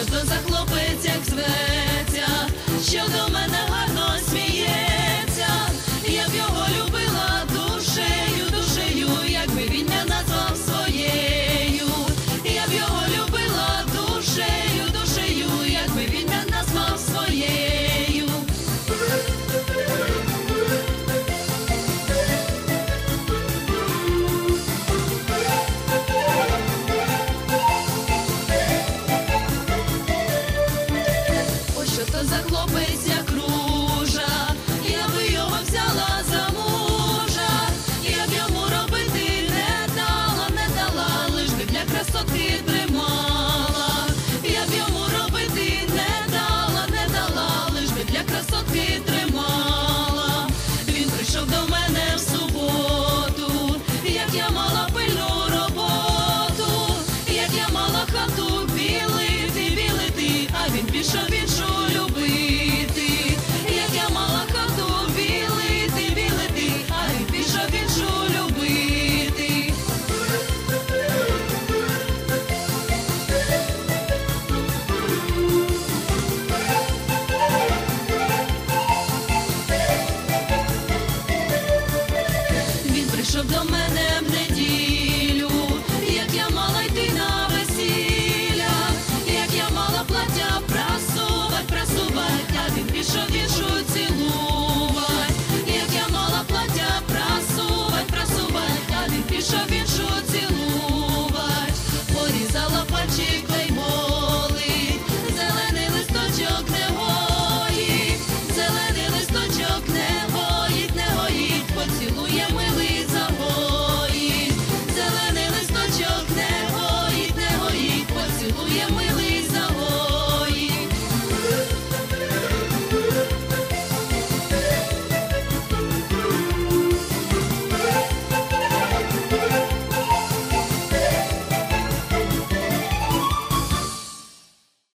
Що то за хлопець, як зветься, що до мала роботу, як я мала хату білити, білити, а він пішов іншу любити, як я мала хату білити, білити, а він пішов іншу любити. Він прийшов до мене.